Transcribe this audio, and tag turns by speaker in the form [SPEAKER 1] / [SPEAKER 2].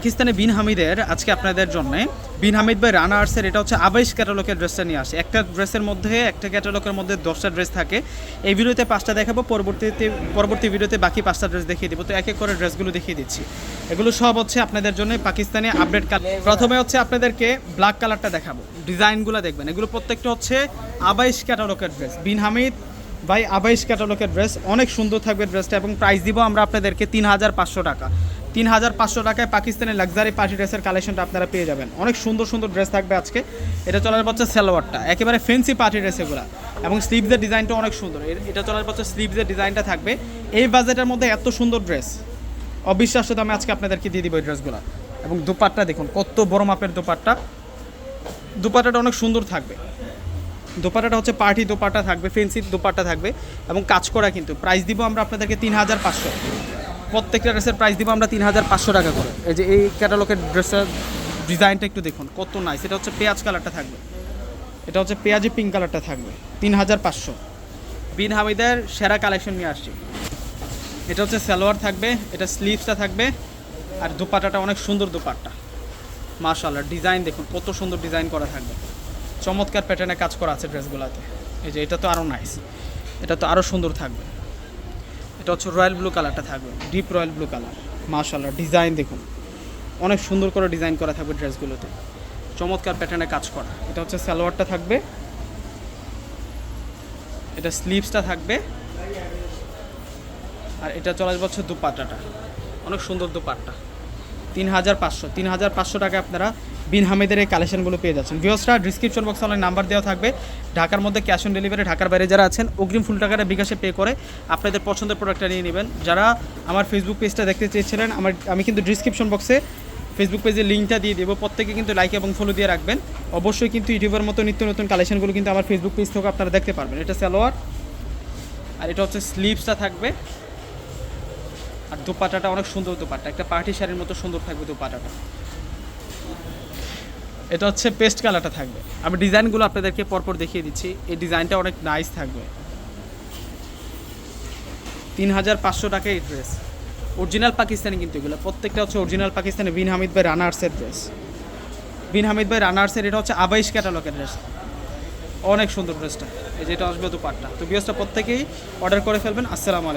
[SPEAKER 1] পাকিস্তানে বিন হামিদের আজকে আপনাদের জন্য। বিন হামিদ ভাই রানা আর্টসের এটা হচ্ছে আবাইশ ক্যাটালগের ড্রেসটা নিয়ে আসে। একটা ড্রেসের মধ্যে, একটা ক্যাটালগের মধ্যে দশটা ড্রেস থাকে। এই ভিডিওতে পাঁচটা দেখাবো, পরবর্তীতে, পরবর্তী ভিডিওতে বাকি পাঁচটা ড্রেস দেখিয়ে দেবো। তো এক এক করে ড্রেসগুলো দেখিয়ে দিচ্ছি। এগুলো সব হচ্ছে আপনাদের জন্য পাকিস্তানি আপডেট কালার। প্রথমে হচ্ছে আপনাদেরকে ব্ল্যাক কালারটা দেখাবো। ডিজাইনগুলো দেখবেন। এগুলো প্রত্যেকটা হচ্ছে আবাইশ ক্যাটালগের ড্রেস। বিন হামিদ ভাই আবাইশ ক্যাটালগের ড্রেস অনেক সুন্দর থাকবে ড্রেসটা এবং প্রাইস দিব আমরা আপনাদেরকে তিন হাজার পাঁচশো টাকা। তিন হাজার পাঁচশো টাকায় পাকিস্তানের লাক্সারি পার্টি ড্রেসের কালেকশনটা আপনারা পেয়ে যাবেন। অনেক সুন্দর সুন্দর ড্রেস থাকবে আজকে। এটা চলার পথে সালোয়ারটা, একেবারে ফেন্সি পার্টি ড্রেস এগুলো। এবং স্লিভসের ডিজাইনটা অনেক সুন্দর। এটা চলার পথে স্লিভসের ডিজাইনটা থাকবে। এই বাজেটের মধ্যে এত সুন্দর ড্রেস অবিশ্বাস্য দামে আজকে আপনাদেরকে দিয়ে দিব এই ড্রেসগুলো এবং দুপাট্টা দেখুন, কত বড় মাপের দুপাট্টা। দুপাট্টাটা অনেক সুন্দর থাকবে। দোপাট্টাটা হচ্ছে পার্টি দোপাট্টা থাকবে ফেন্সি দোপাট্টা থাকবে এবং কাজ করা কিন্তু। প্রাইস দিব আমরা আপনাদেরকে তিন হাজার পাঁচশো। প্রত্যেকটা ড্রেসের প্রাইস দিব আমরা তিন হাজার পাঁচশো টাকা করে। এই যে এই ক্যাটালগের ড্রেসের ডিজাইনটা একটু দেখুন, কত নাইস এটা হচ্ছে পেঁয়াজ কালারটা থাকবে। এটা হচ্ছে পেঁয়াজি পিঙ্ক কালারটা থাকবে তিন হাজার পাঁচশো। বিন হামিদের সেরা কালেকশন নিয়ে আসছি। এটা হচ্ছে সালোয়ার থাকবে, এটা স্লিভসটা থাকবে, আর দোপাট্টাটা অনেক সুন্দর দোপাট্টা। মাশাল্লাহ ডিজাইন দেখুন, কত সুন্দর ডিজাইন করা থাকবে। চমৎকার প্যাটার্নে কাজ করা আছে ড্রেসগুলোতে এই যে এটা তো আরও নাইস এটা তো আরও সুন্দর থাকবে। এটা হচ্ছে রয়্যাল ব্লু কালারটা থাকবে। ডিপ রয়্যাল ব্লু কালার মাশাল্লাহ ডিজাইন দেখুন। অনেক সুন্দর করে ডিজাইন করা থাকবে ড্রেসগুলোতে চমৎকার প্যাটার্নে কাজ করা। এটা হচ্ছে সালোয়ারটা থাকবে। এটা স্লিভসটা থাকবে। আর এটা চলে আসবে হচ্ছে দুপাট্টাটা। অনেক সুন্দর দুপাট্টা। তিন হাজার পাঁচশো। তিন হাজার পাঁচশো টাকা আপনারা বিন হামিদের এই কালেকশনগুলো পেয়ে যাচ্ছেন। ভিওসরা ডিসক্রিপশন বক্সে অনেক নাম্বার দেওয়া থাকবে। ঢাকার মধ্যে ক্যাশ অন ডেলিভারি ঢাকার বাইরে যারা আছেন, অগ্রিম ফুল টাকাটা বিকাশে পে করে আপনাদের পছন্দের প্রোডাক্টটা নিয়ে নেবেন। যারা আমার ফেসবুক পেজটা দেখতে চেয়েছিলেন, আমার, আমি কিন্তু ডিসক্রিপশন বক্সে ফেসবুক পেজের লিঙ্কটা দিয়ে দেবো। প্রত্যেকে কিন্তু লাইক এবং ফলো দিয়ে রাখবেন। অবশ্যই কিন্তু ইউটিউবের মতো নিত্য নতুন কালেকশনগুলো কিন্তু আমার ফেসবুক পেজ থেকে আপনারা দেখতে পারবেন। এটা সালোয়ার আর এটা হচ্ছে স্লিভসটা থাকবে। আর দোপাটাটা অনেক সুন্দর দোপাট্টা। একটা পার্টি শাড়ির মতো সুন্দর থাকবে দোপাটাটা। এটা হচ্ছে পেস্ট কালারটা থাকবে। আমি ডিজাইনগুলো আপনাদেরকে পরপর দেখিয়ে দিচ্ছি। এই ডিজাইনটা অনেক নাইস থাকবে। তিন হাজার পাঁচশো টাকা এই ড্রেস অরিজিনাল পাকিস্তানি কিন্তু এগুলো। প্রত্যেকটা হচ্ছে অরিজিনাল পাকিস্তানি বিন হামিদ ভাই রানার্সের ড্রেস বিন হামিদ ভাই রানার্সের এটা হচ্ছে আবাইশ ক্যাটালগের ড্রেস অনেক সুন্দর ড্রেসটা এই যেটা আসবে দুপাট্টা। তো বিয়সটা প্রত্যেকেই অর্ডার করে ফেলবেন। আসসালামু